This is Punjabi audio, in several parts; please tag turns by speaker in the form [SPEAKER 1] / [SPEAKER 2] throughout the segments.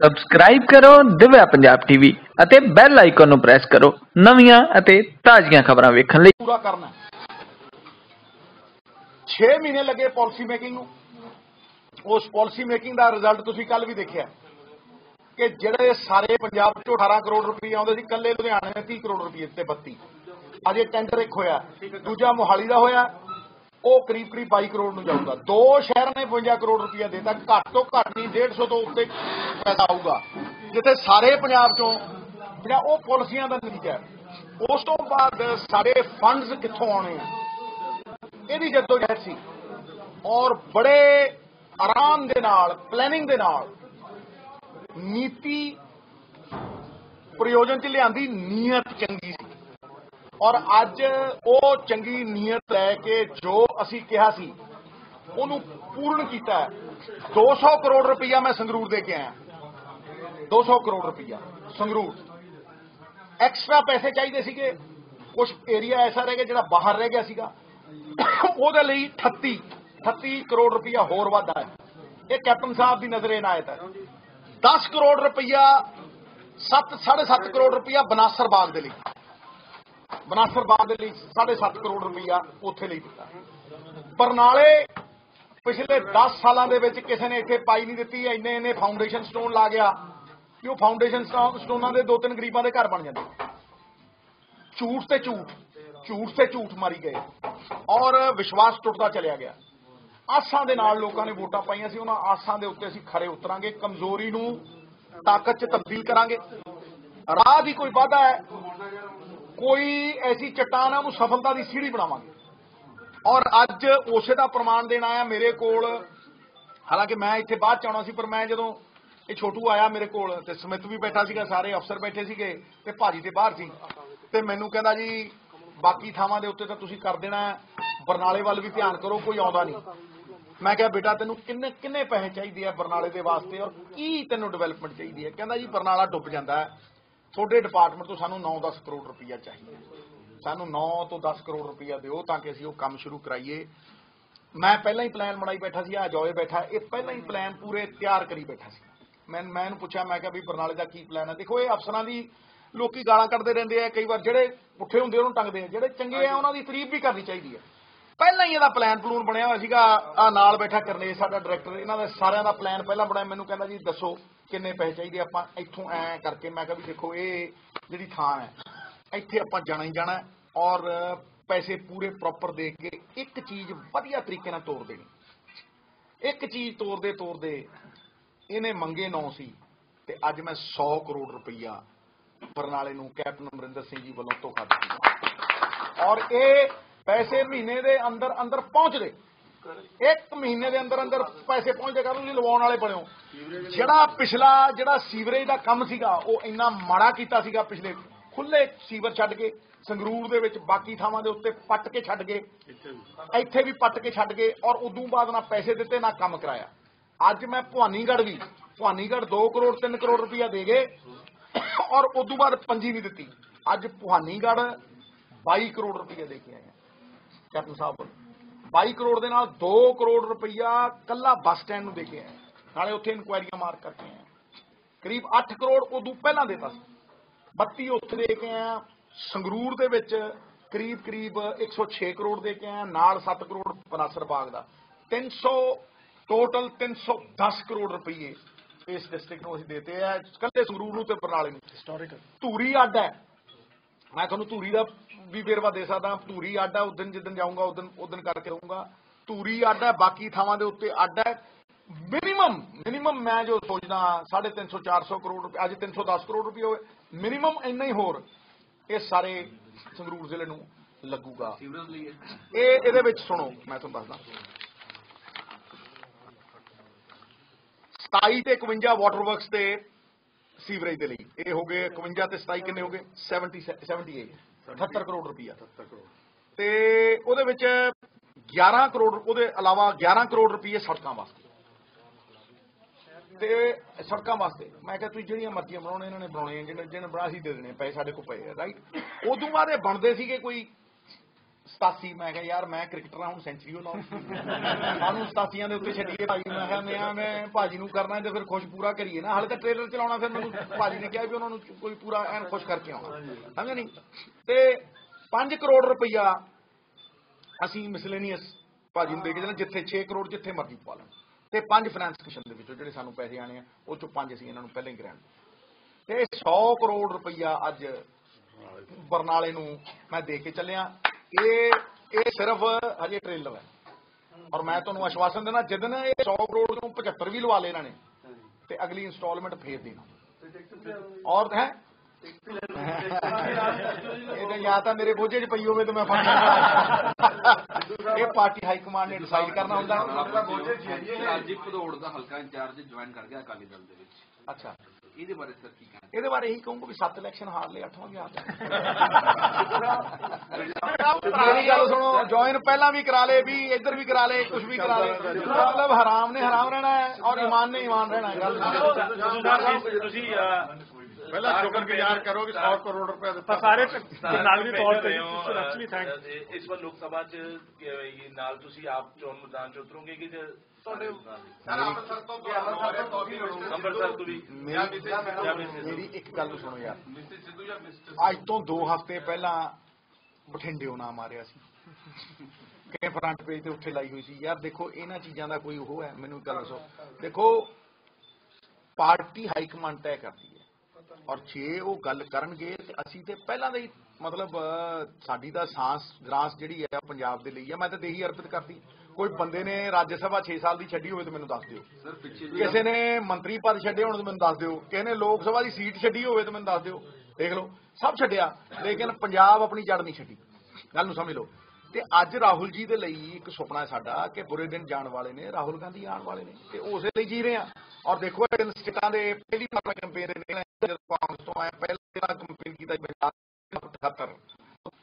[SPEAKER 1] ਸਬਸਕ੍ਰਾਈਬ ਕਰੋ, ਦਿਵਿਆ ਪੰਜਾਬ ਟੀਵੀ ਅਤੇ ਬੈਲ ਆਈਕਨ ਨੂੰ ਪ੍ਰੈਸ ਕਰੋ ਨਵੀਆਂ ਅਤੇ ਤਾਜ਼ੀਆਂ ਖਬਰਾਂ ਵੇਖਣ ਲਈ।
[SPEAKER 2] ਪੂਰਾ ਕਰਨਾ 6 ਮਹੀਨੇ ਲੱਗੇ ਪਾਲਿਸੀ ਮੇਕਿੰਗ ਨੂੰ। ਉਸ ਪਾਲਿਸੀ ਮੇਕਿੰਗ ਦਾ ਰਿਜ਼ਲਟ ਤੁਸੀਂ ਕੱਲ ਵੀ ਦੇਖਿਆ। ਕਿ ਜਿਹੜੇ ਸਾਰੇ ਪੰਜਾਬ ਚੋਂ 18 ਕਰੋੜ ਰੁਪਏ ਆਉਂਦੇ ਸੀ ਕੱਲੇ ਲੁਧਿਆਣੇ ਨੇ 30 ਕਰੋੜ ਰੁਪਏ ਤੇ 32 ਅਜੇ ਟੈਂਡਰ ਇੱਕ ਹੋਇਆ। ਦੂਜਾ ਮੋਹਾਲੀ ਦਾ ਹੋਇਆ। ਉਹ ਕਰੀਬ ਕਰੀਬ 22 ਕਰੋੜ ਨੂੰ ਜਾਊਗਾ। ਦੋ ਸ਼ਹਿਰਾਂ ਨੇ 52 ਕਰੋੜ ਰੁਪਇਆ ਦੇਤਾ। ਘੱਟ ਤੋਂ ਘੱਟ ਨਹੀਂ 150 ਤੋਂ ਉੱਤੇ ਪੈਸਾ ਆਊਗਾ। ਜਿੱਥੇ ਸਾਰੇ ਪੰਜਾਬ ਚੋਂ, ਜਿਹੜਾ ਉਹ ਪਾਲਿਸੀਆਂ ਦਾ ਨਤੀਜਾ ਹੈ, ਉਸ ਤੋਂ ਬਾਅਦ ਸਾਡੇ ਫੰਡਸ ਕਿੱਥੋਂ ਆਉਣੇ ਆ? ਇਹਦੀ ਜਦੋਜਹਿਦ ਸੀ। ਔਰ ਬੜੇ ਆਰਾਮ ਦੇ ਨਾਲ ਪਲੈਨਿੰਗ ਦੇ ਨਾਲ ਨੀਤੀ ਪ੍ਰਯੋਜਨ ਚ ਲਿਆਂਦੀ ਨੀਅਤ ਚੰਗੀ ਸੀ। ਔਰ ਅੱਜ ਉਹ ਚੰਗੀ ਨੀਅਤ ਲੈ ਕੇ ਜੋ ਅਸੀਂ ਕਿਹਾ ਸੀ, ਉਹਨੂੰ ਪੂਰਨ ਕੀਤਾ ਹੈ। 200 ਕਰੋੜ ਰੁਪਈਆ ਮੈਂ ਸੰਗਰੂਰ ਦੇ ਕੇ ਆਇਆ। 200 ਕਰੋੜ ਰੁਪਈਆ, ਸੰਗਰੂਰ। ਐਕਸਟਰਾ ਪੈਸੇ ਚਾਹੀਦੇ ਸੀਗੇ। ਕੁਝ ਏਰੀਆ ਐਸਾ ਰਹਿ ਗਿਆ ਜਿਹੜਾ ਬਾਹਰ ਰਹਿ ਗਿਆ ਸੀਗਾ। ਉਹਦੇ ਲਈ 38 38 ਕਰੋੜ ਰੁਪਈਆ ਹੋਰ ਵਾਧਾ ਹੈ ਇਹ ਕੈਪਟਨ ਸਾਹਿਬ ਦੀ ਨਜ਼ਰੇ ਨਜ਼ਰ ਇਨਾਇਤ ਹੈ 10 ਕਰੋੜ ਰੁਪਈਆ 7 7.5 ਕਰੋੜ ਰੁਪਈਆ ਬਨਾਸਰ ਬਾਗ ਦੇ ਲਈ। ਬਨਾਸਰ ਬਾਗ ਦੇ ਲਈ 7.5 ਕਰੋੜ ਰੁਪਈਆ ਉੱਥੇ ਲਈ ਦਿੱਤਾ। ਬਰਨਾਲੇ ਪਿਛਲੇ 10 ਸਾਲਾਂ ਦੇ ਵਿੱਚ ਕਿਸੇ ਨੇ ਇੱਥੇ ਪਾਈ ਨਹੀਂ ਦਿੱਤੀ, ਇੰਨੇ ਇੰਨੇ ਫਾਊਂਡੇਸ਼ਨ ਸਟੋਨ ਲਾ ਗਿਆ ਕਿ ਉਹ ਫਾਊਂਡੇਸ਼ਨ ਸਟੋਨਾਂ ਦੇ ਦੋ ਤਿੰਨ ਗਰੀਬਾਂ ਦੇ ਘਰ ਬਣ ਜਾਂਦੇ। ਝੂਠ ਤੇ ਝੂਠ ਝੂਠ ਤੇ ਝੂਠ ਮਾਰੀ ਗਏ ਔਰ ਵਿਸ਼ਵਾਸ ਟੁੱਟਦਾ ਚਲਿਆ ਗਿਆ। ਆਸਾਂ ਦੇ ਨਾਲ ਲੋਕਾਂ ਨੇ ਵੋਟਾਂ ਪਾਈਆਂ ਸੀ, ਉਹਨਾਂ ਆਸਾਂ ਦੇ ਉੱਤੇ ਅਸੀਂ ਖਰੇ ਉਤਰਾਂਗੇ, ਕਮਜ਼ੋਰੀ ਨੂੰ ਤਾਕਤ 'ਚ ਤਬਦੀਲ ਕਰਾਂਗੇ। ਰਾਹ ਦੀ ਕੋਈ ਵਾਧਾ ਹੈ ਕੋਈ ਐਸੀ ਚਟਾਨ ਹੈ ਉਹਨੂੰ ਸਫਲਤਾ ਦੀ ਸੀੜੀ ਬਣਾਵਾਂਗੇ। ਔਰ ਅੱਜ ਉਸੇ ਦਾ ਪ੍ਰਮਾਣ ਦੇਣ ਆਇਆ ਮੇਰੇ ਕੋਲ। ਹਾਲਾਂਕਿ ਮੈਂ ਇੱਥੇ ਬਾਅਦ ਚ ਆਉਣਾ ਸੀ, ਪਰ ਮੈਂ ਜਦੋਂ ਇਹ ਛੋਟੂ ਆਇਆ ਮੇਰੇ ਕੋਲ ਤੇ ਸਮਿਤ ਵੀ ਬੈਠਾ ਸੀਗਾ, ਸਾਰੇ ਅਫਸਰ ਬੈਠੇ ਸੀਗੇ ਤੇ ਭਾਜੀ ਤੇ ਬਾਹਰ ਸੀ। ਤੇ ਮੈਨੂੰ ਕਹਿੰਦਾ ਜੀ, ਬਾਕੀ ਥਾਵਾਂ ਦੇ ਉੱਤੇ ਤਾਂ ਤੁਸੀਂ ਕਰ ਦੇਣਾ ਬਰਨਾਲੇ ਵੱਲ ਵੀ ਧਿਆਨ ਕਰੋ, ਕੋਈ ਆਉਂਦਾ ਨਹੀਂ। ਮੈਂ ਕਿਹਾ, ਬੇਟਾ, ਤੈਨੂੰ ਕਿੰਨੇ ਕਿੰਨੇ ਪੈਸੇ ਚਾਹੀਦੇ ਆ ਬਰਨਾਲੇ ਦੇ ਵਾਸਤੇ ਔਰ ਕੀ ਤੈਨੂੰ ਡਿਵੈਲਪਮੈਂਟ ਚਾਹੀਦੀ ਹੈ? ਕਹਿੰਦਾ ਜੀ, ਬਰਨਾਲਾ ਡੁੱਬ ਜਾਂਦਾ ਤੁਹਾਡੇ ਡਿਪਾਰਟਮੈਂਟ ਤੋਂ ਸਾਨੂੰ 9-10 ਕਰੋੜ ਰੁਪਈਆ ਚਾਹੀਦਾ ਸਾਨੂੰ 9 ਤੋਂ 10 ਕਰੋੜ ਰੁਪਈਆ ਦਿਓ ਤਾਂ ਕਿ ਅਸੀਂ ਉਹ ਕੰਮ ਸ਼ੁਰੂ ਕਰਾਈਏ। ਮੈਂ ਪਹਿਲਾਂ ਹੀ ਪਲਾਨ ਬਣਾਈ ਬੈਠਾ ਸੀ ਆ ਜੋਏ ਬੈਠਾ, ਇਹ ਪਹਿਲਾਂ ਹੀ ਪਲਾਨ ਪੂਰੇ ਤਿਆਰ ਕਰੀ ਬੈਠਾ ਸੀ। ਮੈਂ ਮੈਂ ਇਹਨੂੰ ਪੁੱਛਿਆ, ਮੈਂ ਕਿਹਾ ਵੀ ਬਰਨਾਲੇ ਦਾ ਕੀ ਪਲਾਨ ਹੈ? ਦੇਖੋ, ਇਹ ਅਫਸਰਾਂ ਦੀ ਲੋਕੀ ਗਾਲਾਂ ਕੱਢਦੇ ਰਹਿੰਦੇ ਆ, ਕਈ ਵਾਰ ਜਿਹੜੇ ਪੁੱਠੇ ਹੁੰਦੇ ਉਹਨੂੰ ਟੰਗਦੇ ਆ। ਜਿਹੜੇ ਚੰਗੇ ਆ, ਉਹਨਾਂ ਦੀ ਤਾਰੀਫ ਵੀ ਕਰਨੀ ਚਾਹੀਦੀ ਹੈ। ਪਹਿਲਾਂ ਹੀ ਇਹਦਾ ਪਲਾਨ ਪਲੂਨ ਬਣਿਆ ਹੋਇਆ ਸੀਗਾ। ਆ ਨਾਲ ਬੈਠਾ ਕਰਨੇ ਸਾਡਾ ਡਾਇਰੈਕਟਰ ਇਹਨਾਂ ਦਾ ਸਾਰਿਆਂ ਦਾ ਪਲਾਨ ਪਹਿਲਾਂ ਬਣਾਇਆ। ਮੈਨੂੰ ਕਹਿੰਦਾ ਜੀ, ਦੱਸੋ ਕਿੰਨੇ ਪੈਸੇ ਚਾਹੀਦੇ ਆਪਾਂ? ਇੱਥੋਂ ਐ ਕਰਕੇ ਮੈਂ ਕਿਹਾ ਵੀ ਦੇਖੋ, ਇਹ ਜਿਹੜੀ ਥਾਂ ਹੈ, ਇੱਥੇ ਆਪਾਂ ਜਾਣਾ ਹੀ ਜਾਣਾ ਔਰ ਪੈਸੇ ਪੂਰੇ ਪ੍ਰੋਪਰ ਦੇ ਕੇ ਇੱਕ ਚੀਜ਼ ਵਧੀਆ ਤਰੀਕੇ ਨਾਲ ਤੋੜ ਦੇਣੀ। ਇੱਕ ਚੀਜ਼ ਤੋੜਦੇ ਤੋੜਦੇ ਇਹਨੇ ਮੰਗੇ ਨੌ ਸੀ ਤੇ ਅੱਜ ਮੈਂ 100 ਕਰੋੜ ਰੁਪਈਆ ਬਰਨਾਲੇ ਨੂੰ ਕੈਪਟਨ ਅਮਰਿੰਦਰ ਸਿੰਘ ਜੀ ਵੱਲੋਂ ਧੋਖਾ ਦਿੱਤਾ। ਔਰ ਇਹ ਪੈਸੇ ਮਹੀਨੇ ਦੇ ਅੰਦਰ ਅੰਦਰ ਪਹੁੰਚਦੇ ਇੱਕ ਮਹੀਨੇ ਦੇ ਅੰਦਰ ਅੰਦਰ ਪੈਸੇ ਪਹੁੰਚਦੇ ਕਰ ਤੁਸੀਂ ਲਵਾਉਣ ਵਾਲੇ ਬਣਿਓ ਜਿਹੜਾ ਪਿਛਲਾ ਜਿਹੜਾ ਸੀਵਰੇਜ ਦਾ ਕੰਮ ਸੀਗਾ, ਉਹ ਇੰਨਾ ਮਾੜਾ ਕੀਤਾ ਸੀਗਾ ਪਿਛਲੇ ਖੁੱਲੇ ਸੀਵਰ ਛੱਡ ਕੇ, ਸੰਗਰੂਰ ਦੇ ਵਿੱਚ ਬਾਕੀ ਥਾਵਾਂ ਦੇ ਉੱਤੇ ਪੱਟ ਕੇ ਛੱਡ ਗਏ ਇੱਥੇ ਵੀ ਪੱਟ ਕੇ ਛੱਡ ਗਏ ਔਰ ਉਦੋਂ ਬਾਅਦ ਨਾ ਪੈਸੇ ਦਿੱਤੇ, ਨਾ ਕੰਮ ਕਰਾਇਆ। ਅੱਜ ਮੈਂ ਭਵਾਨੀਗੜ ਵੀ, ਭਵਾਨੀਗੜ੍ਹ 2 ਕਰੋੜ 3 ਕਰੋੜ ਰੁਪਇਆ ਦੇ ਗਏ ਔਰ ਉਦੋਂ ਬਾਅਦ ਪੰਜੀ ਨਹੀਂ ਦਿੱਤੀ। ਅੱਜ ਭਵਾਨੀਗੜ 22 ਕਰੋੜ ਰੁਪਇਆ ਦੇ ਕੇ ਆਇਆ ਕੈਪਟਨ ਸਾਹਿਬ ਕੋਲ 22 ਕਰੋੜ ਦੇ ਨਾਲ 2 ਕਰੋੜ ਰੁਪਈਆ ਕੱਲਾ ਬੱਸ ਸਟੈਂਡ ਨੂੰ ਦੇ ਕੇ ਆਏ। ਨਾਲੇ ਉੱਥੇ ਇਨਕੁਆਇਰੀਆਂ ਮਾਰ ਕਰਕੇ ਆਏ। ਕਰੀਬ 8 ਕਰੋੜ ਉਦੋਂ ਪਹਿਲਾਂ ਦੇਤਾ ਸੀ। 32 ਉੱਥੇ ਦੇ ਕੇ ਆਏ। ਸੰਗਰੂਰ ਦੇ ਵਿੱਚ ਕਰੀਬ ਕਰੀਬ 106 ਕਰੋੜ ਦੇ ਕੇ ਆਏ। ਨਾਲ 7 ਕਰੋੜ ਬਨਾਸਰ ਬਾਗ ਦਾ। 300 ਟੋਟਲ 310 ਕਰੋੜ ਰੁਪਏ ਇਸ ਡਿਸਟ੍ਰਿਕਟ ਨੂੰ ਅਸੀਂ ਦੇਤੇ ਆ। ਕੱਲੇ ਸੰਗਰੂਰ ਨੂੰ ਤੇ ਬਰਨਾਲੇ ਨੂੰ। ਹਿਸਟੋਰੀਕਲ ਧੂਰੀ ਅੱਡ ਹੈ। ਮੈਂ ਤੁਹਾਨੂੰ ਧੂਰੀ ਦਾ ਵੀ ਵੇਰਵਾ ਦੇ ਸਕਦਾ ਧੂਰੀ ਅੱਡ ਹੈ ਉਦੋਂ ਜਿੱਦਣ ਜਾਊਂਗਾ ਉਦੋਂ ਉਦੋਂ ਕਰਕੇ ਰਹੂੰਗਾ ਧੂਰੀ ਅੱਡ ਹੈ ਬਾਕੀ ਥਾਵਾਂ ਦੇ ਉੱਤੇ ਅੱਡ ਹੈ। ਮਿਨੀਮਮ ਮਿਨੀਮਮ ਮੈਂ ਜੋ ਸੋਚਦਾ 350 400 ਕਰੋੜ ਰੁਪਏ, ਅੱਜ 310 ਕਰੋੜ ਰੁਪਏ ਹੋਏ। ਮਿਨੀਮਮ ਇੰਨਾ ਹੀ ਹੋਰ ਇਹ ਸਾਰੇ ਸੰਗਰੂਰ ਜ਼ਿਲ੍ਹੇ ਨੂੰ ਲੱਗੂਗਾ। ਇਹ ਇਹਦੇ ਵਿੱਚ ਸੁਣੋ, ਮੈਂ ਤੁਹਾਨੂੰ ਦੱਸਦਾ। 27 ਤੇ 51 ਵਾਟਰ ਵਰਕਸ ਤੇ ਸੀਵਰੇਜ ਦੇ ਲਈ। ਇਹ ਹੋ ਗਏ 51 ਤੇ 27 ਕਿੰਨੇ ਹੋ ਗਏ? 70 78 78 ਕਰੋੜ ਰੁਪਈਆ। 78 ਕਰੋੜ। ਤੇ ਉਹਦੇ ਵਿੱਚ 11 ਕਰੋੜ ਉਹਦੇ ਇਲਾਵਾ 11 ਕਰੋੜ ਰੁਪਏ ਸੜਕਾਂ ਵਾਸਤੇ। ਤੇ ਸੜਕਾਂ ਵਾਸਤੇ ਮੈਂ ਕਿਹਾ ਤੁਸੀਂ ਜਿਹੜੀਆਂ ਮਰਜ਼ੀਆਂ ਬਣਾਉਣੇ ਇਹਨਾਂ ਨੇ ਬਣਾਉਣੇ ਜਿਹਨੇ ਜਿਹਨੇ ਬਣਾ ਸੀ ਦੇ ਦੇਣੇ ਪੈਸੇ ਸਾਡੇ ਕੋਲ ਪਏ ਆ ਰਾਈਟ ਉਦੋਂ ਬਾਅਦ ਇਹ ਬਣਦੇ ਸੀਗੇ ਕੋਈ 87 ਮੈਂ ਕਿਹਾ ਯਾਰ ਮੈਂ ਕ੍ਰਿਕਟਰ ਹਾਂ ਹੁਣ ਸੈਂਚਰੀ ਹੋ ਲਾਉਂ ਸਾਨੂੰ 87 ਦੇ ਉੱਤੇ ਛੱਡੀਏ ਭਾਈ ਮੈਂ ਕਿਹਾ ਮੈਂ ਮੈਂ ਭਾਜੀ ਨੂੰ ਕਰਨਾ ਤੇ ਫਿਰ ਖੁਸ਼ ਪੂਰਾ ਕਰੀਏ ਨਾ। ਹਾਲੇ ਤਾਂ ਟ੍ਰੇਲਰ ਚਲਾਉਣਾ ਫਿਰ ਮੈਨੂੰ ਭਾਜੀ ਨੇ ਕਿਹਾ ਵੀ ਉਹਨਾਂ ਨੂੰ ਕੋਈ ਪੂਰਾ ਐਨ ਖੁਸ਼ ਕਰਕੇ ਆਉਣਾ। ਸਮਝਿਆ ਨਹੀਂ ਤੇ 5 ਕਰੋੜ ਰੁਪਈਆ ਅਸੀਂ ਮਿਸਲੇਨੀਅਸ ਭਾਜੀ ਨੂੰ ਦੇ ਕੇ ਦੇਣਾ ਜਿੱਥੇ 6 ਕਰੋੜ ਜਿੱਥੇ ਮਰਜ਼ੀ ਪਵਾ ਲੈਣ। ਤੇ 5 ਫਾਈਨਾਂਸ ਕਮਿਸ਼ਨ ਦੇ ਵਿੱਚੋਂ ਜਿਹੜੇ ਸਾਨੂੰ ਪੈਸੇ ਆਣੇ ਆ ਉਹ ਚੋਂ 5 ਅਸੀਂ ਇਹਨਾਂ ਨੂੰ ਪਹਿਲਾਂ ਹੀ ਗ੍ਰਾਂਟ ਤੇ 100 ਕਰੋੜ ਰੁਪਈਆ ਅੱਜ ਬਰਨਾਲੇ ਨੂੰ ਮੈਂ ਦੇ ਕੇ ਚੱਲਿਆ। ਇਹ ਇਹ ਸਿਰਫ ਹਜੇ ਟ੍ਰੇਲਰ ਹੈ ਔਰ ਮੈਂ ਤੁਹਾਨੂੰ ਆਸ਼ਵਾਸਨ ਦੇਣਾ ਜਿੱਦਨ ਇਹ 100 ਕਰੋੜ ਤੋਂ 75 ਵੀ ਲਵਾ ਲਏ ਇਹਨਾਂ ਨੇ ਤੇ ਅਗਲੀ ਇਨਸਟਾਲਮੈਂਟ ਫੇਰ ਦੇਣਾ। ਔਰ ਹੈ? ਇਹ ਤਾਂ ਜਾਂ ਤਾਂ ਮੇਰੇ ਬੋਝੇ 'ਚ ਪਈ ਹੋਵੇ ਤਾਂ ਮੈਂ ਫੜ ਇਹ ਪਾਰਟੀ ਹਾਈ ਕਮਾਂਡ ਨੇ ਡਿਸਾਈਡ ਕਰਨਾ ਹੁੰਦਾ।
[SPEAKER 3] ਰਾਜੀਵ ਭਦੌੜ ਦਾ ਹਲਕਾ ਇੰਚਾਰਜ ਜੁਆਇਨ ਕਰ ਗਿਆ ਅਕਾਲੀ ਦਲ ਦੇ ਵਿੱਚ।
[SPEAKER 2] ਅੱਛਾ।
[SPEAKER 3] ਇਹਦੇ ਬਾਰੇ ਸਰ ਕੀ ਕਹਿਣਾ?
[SPEAKER 2] ਇਹਦੇ ਬਾਰੇ ਇਹੀ ਕਹੂੰਗਾ ਵੀ 7 ਇਲੈਕਸ਼ਨ ਹਾਰ ਲਏ 8ਵਾਂ ਗਿਆ ਮੇਰੀ ਗੱਲ ਸੁਣੋ ਜੁਆਇਨ ਪਹਿਲਾਂ ਵੀ ਕਰਾ ਲੇ ਵੀ ਇੱਧਰ ਵੀ ਕਰਾ ਲੇ ਕੁਝ ਵੀ ਕਰਾ ਲੇ ਮਤਲਬ ਹਰਾਮ ਨੇ ਹਰਾਮ ਰਹਿਣਾ ਹੈ ਔਰ ਇਮਾਨ ਨੇ ਇਮਾਨ ਰਹਿਣਾ ਹੈ। ਗੱਲ
[SPEAKER 4] ਤੁਸੀਂ
[SPEAKER 2] ਪਹਿਲਾਂ ਸ਼ੁਕਰਗੁਜ਼ਾਰ ਕਰੋ ਕਿ 100 ਕਰੋੜ ਰੁਪਏ ਦਿੱਤਾ।
[SPEAKER 4] ਸਾਰੇ ਨਾਗਰਿਕ ਤੌਰ ਤੇ ਐਕਚੁਅਲੀ ਥੈਂਕ
[SPEAKER 5] ਇਸ ਵਾਰ ਲੋਕ ਸਭਾ ਚ ਨਾਲ ਤੁਸੀਂ ਆਪ ਚੋਣ ਮੈਦਾਨ ਚ ਉਤਰੋਗੇ ਕਿ ਜੇ ਤੁਹਾਡੇ ਅੰਮ੍ਰਿਤਸਰ ਤੋਂ ਵੀ
[SPEAKER 2] ਮੇਰੀ ਮੇਰੀ ਇੱਕ ਗੱਲ ਸੁਣੋ ਯਾਰ। ਅੱਜ ਤੋਂ 2 ਹਫ਼ਤੇ ਪਹਿਲਾਂ ਬਠਿੰਡਿਓ ਮਾਰਿਆ ਸੀ। ਕਿ ਫਰੰਟ ਪੇਜ ਤੇ ਉੱਥੇ ਲਾਈ ਹੋਈ ਸੀ। ਯਾਰ ਦੇਖੋ ਇਹਨਾਂ ਚੀਜ਼ਾਂ ਦਾ ਕੋਈ ਉਹ ਹੈ ਮੈਨੂੰ ਇੱਕ ਗੱਲ ਦੱਸੋ। ਦੇਖੋ ਪਾਰਟੀ ਹਾਈ ਕਮਾਂਡ ਤੈਅ ਕਰਦੀ ਹੈ। ਔਰ ਜੇ ਉਹ ਗੱਲ ਕਰਨਗੇ ਤੇ ਅਸੀਂ ਤੇ ਪਹਿਲਾਂ ਦੇ ਹੀ ਮਤਲਬ ਸਾਡੀ ਤਾਂ ਸਾਂਸ ਗ੍ਰਾਸ ਜਿਹੜੀ ਹੈ ਪੰਜਾਬ ਦੇ ਲਈ ਹੈ। ਮੈਂ ਤਾਂ ਦੇਹੀ ਅਰਪਿਤ ਕਰਦੀ। ਕੋਈ ਬੰਦੇ ਨੇ ਰਾਜ ਸਭਾ 6 ਸਾਲ ਦੀ ਛੱਡੀ ਹੋਵੇ ਤਾਂ ਮੈਨੂੰ ਦੱਸ ਦਿਓ।
[SPEAKER 3] ਸਰ ਪਿੱਛੇ
[SPEAKER 2] ਕਿਸੇ ਨੇ ਮੰਤਰੀ ਪਦ ਛੱਡੇ ਹੋਣ ਤਾਂ ਮੈਨੂੰ ਦੱਸ ਦਿਓ। ਕਿਸੇ ਨੇ ਲੋਕ ਸਭਾ ਦੀ ਸੀਟ ਛੱਡੀ ਹੋਵੇ ਤਾਂ ਮੈਨੂੰ ਦੱਸ ਦਿਓ। ਦੇਖ ਲਓ ਸਭ ਛੱਡਿਆ ਲੇਕਿਨ ਪੰਜਾਬ ਆਪਣੀ ਜੜ ਨਹੀਂ ਛੱਡੀ। ਗੱਲ ਨੂੰ ਸਮਝ ਲਓ। ਤੇ ਅੱਜ ਰਾਹੁਲ ਜੀ ਦੇ ਲਈ ਇੱਕ ਸੁਪਨਾ ਹੈ ਸਾਡਾ ਕਿ ਬੁਰੇ ਦਿਨ ਜਾਣ ਵਾਲੇ ਨੇ ਰਾਹੁਲ ਗਾਂਧੀ ਆਉਣ ਵਾਲੇ ਨੇ। ਤੇ ਉਸੇ ਲਈ ਜੀ ਰਹੇ ਆ ਔਰ ਦੇਖੋ ਇਹ ਤਿੰਨ ਸਟੇਟਾਂ ਦੇ ਪਹਿਲੀ ਵਾਰ ਕੈਂਪੇਨ ਦੇ ਨਿਕਲੇ ਜਦੋਂ ਕਾਂਗਰਸ ਤੋਂ ਆਇਆ ਪਹਿਲਾ ਕੈਂਪੇਨ ਕੀਤਾ ਪੰਜਾਬ 78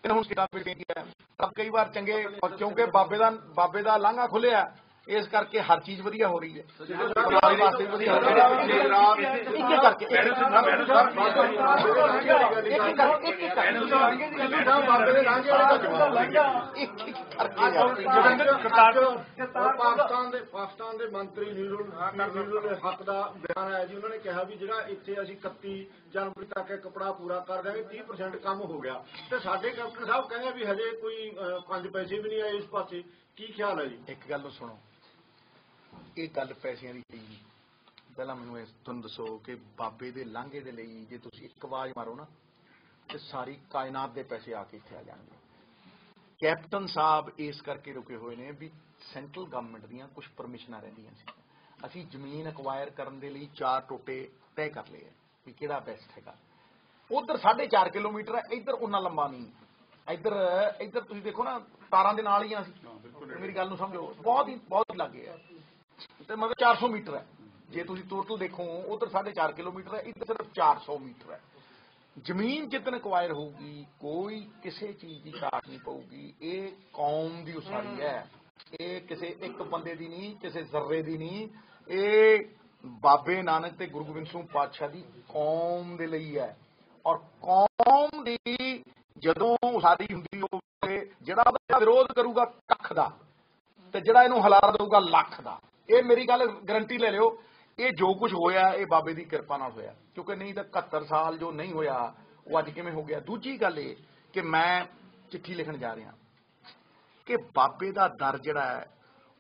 [SPEAKER 2] ਇਹਨਾਂ ਹੁਣ ਸਟੇਟਾਂ ਵਿੱਚ ਕੀਤਾ ਤਾਂ ਕਈ ਵਾਰ ਚੰਗੇ, ਔਰ ਕਿਉਂਕਿ ਬਾਬੇ ਦਾ ਬਾਬੇ ਦਾ ਲਾਂਘਾ ਖੁੱਲਿਆ ਇਸ ਕਰਕੇ ਹਰ ਚੀਜ਼ ਵਧੀਆ ਹੋ ਰਹੀ ਹੈ ਪਰਿਵਾਰ ਵਾਸਤੇ ਵੀ ਵਧੀਆ ਹੋ ਰਹੀ ਹੈ ਇੱਕ ਇੱਕ ਕਰਕੇ ਇੱਕ ਇੱਕ ਕਰਕੇ ਇੱਕ ਇੱਕ ਕਰਕੇ ਬਾਬੇ ਦੇ ਲਾਂਘੇ ਵਾਲਾ ਇੱਕ ਇੱਕ ਕਰਕੇ
[SPEAKER 6] ਪਾਕਿਸਤਾਨ ਦੇ ਪਾਕਿਸਤਾਨ ਦੇ ਮੰਤਰੀ ਨੀਰੁਲ ਨੀਰੁਲ ਹੱਕ ਦਾ ਬਿਆਨ ਆਇਆ ਜੀ ਉਹਨਾਂ ਨੇ ਕਿਹਾ ਵੀ ਜਿਹੜਾ ਇੱਥੇ ਅਸੀਂ 31 ਜਨਵਰੀ ਤੱਕ ਇਹ ਕਪੜਾ ਪੂਰਾ ਕਰ ਦਿਆਂਗੇ 30% ਕੰਮ ਹੋ ਗਿਆ ਤੇ ਸਾਡੇ ਕੈਪਟਨ ਸਾਹਿਬ ਕਹਿੰਦੇ ਵੀ ਹਜੇ ਕੋਈ ਪੰਜ ਪੈਸੇ ਵੀ ਨਹੀਂ ਆਏ ਇਸ ਪਾਸੇ ਕੀ ਖਿਆਲ ਹੈ ਜੀ
[SPEAKER 2] ਇੱਕ ਗੱਲ ਸੁਣੋ ਇਹ ਗੱਲ ਪੈਸਿਆਂ ਦੀ ਨਹੀਂ ਪਹਿਲਾਂ ਮੈਨੂੰ ਇਹ ਤੁਹਾਨੂੰ ਦੱਸੋ ਕਿ ਬਾਬੇ ਦੇ ਲਾਂਘੇ ਦੇ ਲਈ ਜੇ ਤੁਸੀਂ ਇੱਕ ਆਵਾਜ਼ ਮਾਰੋ ਨਾ ਤੇ ਸਾਰੀ ਕਾਇਨਾਤ ਦੇ ਪੈਸੇ ਆ ਕੇ ਇੱਥੇ ਆ ਜਾਣਗੇ। ਕੈਪਟਨ ਸਾਹਿਬ ਇਸ ਕਰਕੇ ਰੁਕੇ ਹੋਏ ਨੇ ਵੀ ਸੈਂਟਰਲ ਗਵਰਨਮੈਂਟ ਦੀਆਂ ਕੁਝ ਪਰਮਿਸ਼ਨਾਂ ਰਹਿੰਦੀਆਂ ਸੀ। ਅਸੀਂ ਜ਼ਮੀਨ ਅਕਵਾਇਰ ਕਰਨ ਦੇ ਲਈ ਚਾਰ ਟੋਟੇ ਤੈਅ ਕਰ ਲਏ ਵੀ ਕਿਹੜਾ ਬੈਸਟ ਹੈਗਾ। ਉਧਰ 4.5 ਕਿਲੋਮੀਟਰ ਹੈ ਇੱਧਰ ਉਨਾ ਲੰਬਾ ਨਹੀਂ। ਇੱਧਰ ਇੱਧਰ ਤੁਸੀਂ ਦੇਖੋ ਨਾ ਤਾਰਾਂ ਦੇ ਨਾਲ ਹੀ ਆ ਅਸੀਂ। ਮੇਰੀ ਗੱਲ ਨੂੰ ਸਮਝੋ। ਬਹੁਤ ਹੀ ਬਹੁਤ ਲੱਗੇ ਆ। ਤੇ ਮਤਲਬ 400 ਮੀਟਰ ਹੈ। ਜੇ ਤੁਸੀਂ ਟੋਟਲ ਦੇਖੋ ਉਧਰ 4.5 ਕਿਲੋਮੀਟਰ ਹੈ, ਇੱਧਰ ਸਿਰਫ 400 ਮੀਟਰ ਹੈ। ਜ਼ਮੀਨ ਜਿੱਦਨ ਅਕਵਾਇਰ ਹੋਊਗੀ, ਕੋਈ ਕਿਸੇ ਚੀਜ਼ ਦੀ ਘਾਟ ਨਹੀਂ ਪਊਗੀ। ਇਹ ਕੌਮ ਦੀ ਉਸਾਰੀ ਹੈ। ਇਹ ਕਿਸੇ ਇੱਕ ਬੰਦੇ ਦੀ ਨਹੀਂ, ਕਿਸੇ ਜ਼ਰਰੇ ਦੀ ਨਹੀਂ। ਇਹ ਬਾਬੇ ਨਾਨਕ ਤੇ ਗੁਰੂ ਗੋਬਿੰਦ ਸਿੰਘ ਪਾਤਸ਼ਾਹ ਦੀ ਕੌਮ ਦੇ ਲਈ ਹੈ। ਔਰ ਕੌਮ ਦੀ ਜਦੋਂ ਉਸਾਰੀ ਹੁੰਦੀ ਹੋਵੇ, ਜਿਹੜਾ ਉਹਦਾ ਵਿਰੋਧ ਕਰੂਗਾ ਕੱਖ ਦਾ, ਤੇ ਜਿਹੜਾ ਇਹਨੂੰ ਹਲਾਰਾ ਦਊਗਾ ਲੱਖ ਦਾ। ਇਹ ਮੇਰੀ ਗੱਲ ਗਰੰਟੀ ਲੈ ਲਿਓ ਇਹ ਜੋ ਕੁਝ ਹੋਇਆ ਇਹ ਬਾਬੇ ਦੀ ਕਿਰਪਾ ਨਾਲ ਹੋਇਆ। ਕਿਉਂਕਿ ਨਹੀਂ ਤਾਂ 71 ਸਾਲ ਜੋ ਨਹੀਂ ਹੋਇਆ ਉਹ ਅੱਜ ਕਿਵੇਂ ਹੋ ਗਿਆ? ਦੂਜੀ ਗੱਲ ਇਹ ਕਿ ਮੈਂ ਚਿੱਠੀ ਲਿਖਣ ਜਾ ਰਿਹਾ। ਕਿ ਬਾਬੇ ਦਾ ਦਰ ਜਿਹੜਾ ਹੈ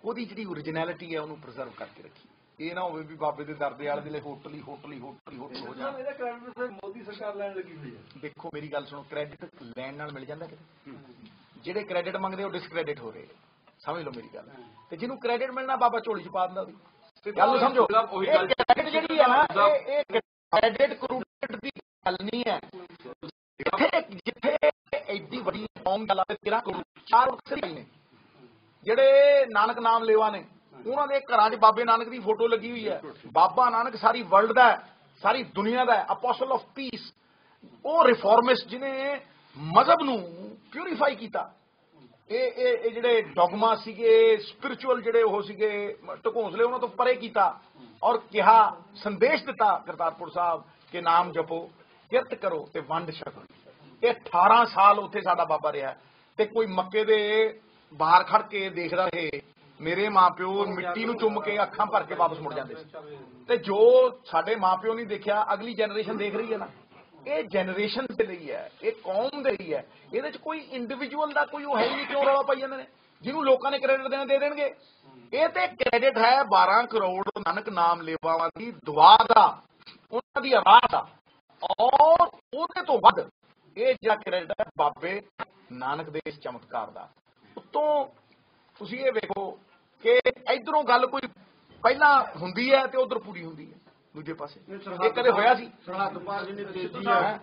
[SPEAKER 2] ਉਹਦੀ ਜਿਹੜੀ ਓਰੀਜਨੈਲਿਟੀ ਹੈ ਉਹਨੂੰ ਪ੍ਰੀਜ਼ਰਵ ਕਰਕੇ ਰੱਖੀ। ਇਹ ਨਾ ਹੋਵੇ ਵੀ ਬਾਬੇ ਦੇ ਦਰ ਦੇ ਆਲੇ ਦੇ ਹੋਟਲ ਹੀ ਹੋਟਲ ਹੀ ਹੋਟਲ ਹੀ ਹੋਟਲ ਹੋ ਜਾਣ।
[SPEAKER 4] ਇਹਦਾ ਕ੍ਰੈਡਿਟ ਸਰ ਮੋਦੀ ਸਰਕਾਰ ਲੈਣ ਲੱਗੀ ਹੋਈ ਹੈ।
[SPEAKER 2] ਦੇਖੋ ਮੇਰੀ ਗੱਲ ਸੁਣੋ ਕ੍ਰੈਡਿਟ ਲੈਣ ਨਾਲ ਮਿਲ ਜਾਂਦਾ ਕਿਤੇ? ਜਿਹੜੇ ਕ੍ਰੈਡਿਟ ਮੰਗਦੇ ਉਹ ਡਿਸਕ੍ਰੈਡਿਟ ਹੋ ਰਹੇ। ਸਮਝ ਲਓ ਮੇਰੀ ਗੱਲ। ਤੇ ਜਿਹਨੂੰ ਕ੍ਰੈਡਿਟ ਮਿਲਣਾ ਬਾਬਾ ਝੋਲੀ ਚ ਪਾ ਦਿੰਦਾ ਉਹਦੀ। ਗੱਲ ਨੂੰ ਸਮਝੋ।
[SPEAKER 3] ਉਹੀ ਗੱਲ-
[SPEAKER 2] ਇਹ ਕ੍ਰੈਡਿਟ ਜਿਹੜੀ ਹੈ ਨਾ ਇਹ ਇਹ ਕ੍ਰੈਡਿਟ ਕਰੂਡਿਟ ਦੀ ਗੱਲ ਨਹੀਂ ਹੈ। ਜਿੱਥੇ ਜਿੱਥੇ ਐਡੀ ਵੱਡੀ ਕੌਮ ਦਾ ਲਾ 13 ਕਰੋੜ ਚਾਰ ਅਕਸਰ ਨੇ। ਜਿਹੜੇ ਨਾਨਕ ਨਾਮ ਲੇਵਾ ਨੇ ਉਹਨਾਂ ਦੇ ਘਰਾਂ 'ਚ ਬਾਬੇ ਨਾਨਕ ਦੀ ਫੋਟੋ ਲੱਗੀ ਹੋਈ ਹੈ। ਬਾਬਾ ਨਾਨਕ ਸਾਰੀ ਵਰਲਡ ਦਾ ਹੈ, ਸਾਰੀ ਦੁਨੀਆ ਦਾ ਅਪੋਸਲ ਆਫ ਪੀਸ ਉਹ ਰਿਫਾਰਮਿਸਟ ਜਿਨੇ ਮਜ਼ਹਬ ਨੂੰ ਪਿਉਰੀਫਾਈ ਕੀਤਾ। ਇਹ ਇਹ ਜਿਹੜੇ ਡੋਗਮਾ ਸੀਗੇ ਸਪਿਰਚੁਅਲ ਜਿਹੜੇ ਉਹ ਸੀਗੇ ਢਕੋਸਲੇ ਉਹਨਾਂ ਤੋਂ ਪਰੇ ਕੀਤਾ ਔਰ ਕਿਹਾ, ਸੰਦੇਸ਼ ਦਿੱਤਾ ਕਰਤਾਰਪੁਰ ਸਾਹਿਬ ਕਿ ਨਾਮ ਜਪੋ, ਕਿਰਤ ਕਰੋ ਤੇ ਵੰਡ ਛਕੋ ਇਹ 18 ਸਾਲ ਉੱਥੇ ਸਾਡਾ ਬਾਬਾ ਰਿਹਾ ਤੇ ਕੋਈ ਮੱਕੇ ਦੇ ਬਾਹਰ ਖੜ ਕੇ ਦੇਖਦਾ ਰਹੇ, ਮੇਰੇ ਮਾਪਿਓ ਮਿੱਟੀ ਨੂੰ ਚੁੰਮ ਕੇ ਅੱਖਾਂ ਭਰ ਕੇ ਵਾਪਸ ਮੁੜ ਜਾਂਦੇ ਸੀ। ਤੇ ਜੋ ਸਾਡੇ ਮਾਪਿਓ ਨਹੀਂ ਦੇਖਿਆ, ਅਗਲੀ ਜਨਰੇਸ਼ਨ ਦੇਖ ਰਹੀ ਹੈ ਨਾ। ਇਹ ਜਨਰੇਸ਼ਨ ਦੇ ਲਈ ਹੈ, ਇਹ ਕੌਮ ਦੇ ਲਈ ਹੈ। ਇਹਦੇ ਚ ਕੋਈ ਇੰਡੀਵਿਜੂਅਲ ਦਾ ਕੋਈ ਉਹ ਹੈ ਹੀ ਨਹੀਂ, ਕਿਉਂ ਰੌਲਾ ਪਾਈ ਜਾਂਦੇ ਨੇ? ਜਿਹਨੂੰ ਲੋਕਾਂ ਨੇ ਕ੍ਰੈਡਿਟ ਦੇਣਾ, ਦੇ ਦੇਣਗੇ। ਇਹ ਤੇ ਕ੍ਰੈਡਿਟ ਹੈ 12 ਕਰੋੜ ਨਾਨਕ ਨਾਮ ਲੇਵਾਵਾਂ ਦੀ ਦੁਆ ਦਾ, ਉਹਨਾਂ ਦੀ ਆਵਾਜ਼ ਦਾ। ਔਰ ਉਹਦੇ ਤੋਂ ਵੱਧ ਇਹ ਜਿਹੜਾ ਕ੍ਰੈਡਿਟ ਹੈ ਬਾਬੇ ਨਾਨਕ ਦੇ ਇਸ ਚਮਤਕਾਰ ਦਾ। ਉਤੋਂ ਤੁਸੀਂ ਇਹ ਵੇਖੋ ਕਿ ਇਧਰੋਂ ਗੱਲ ਕੋਈ ਪਹਿਲਾਂ ਹੁੰਦੀ ਹੈ ਤੇ ਉਧਰ ਪੂਰੀ ਹੁੰਦੀ ਹੈ। ਦੂਜੇ ਪਾਸੇ। ਇਹ ਕਦੇ ਹੋਇਆ ਸੀ?
[SPEAKER 6] ਸਰਹੱਦ ਪਾਰ ਜਿੰਨੀ ਤੇਜ਼ੀ ਹੈ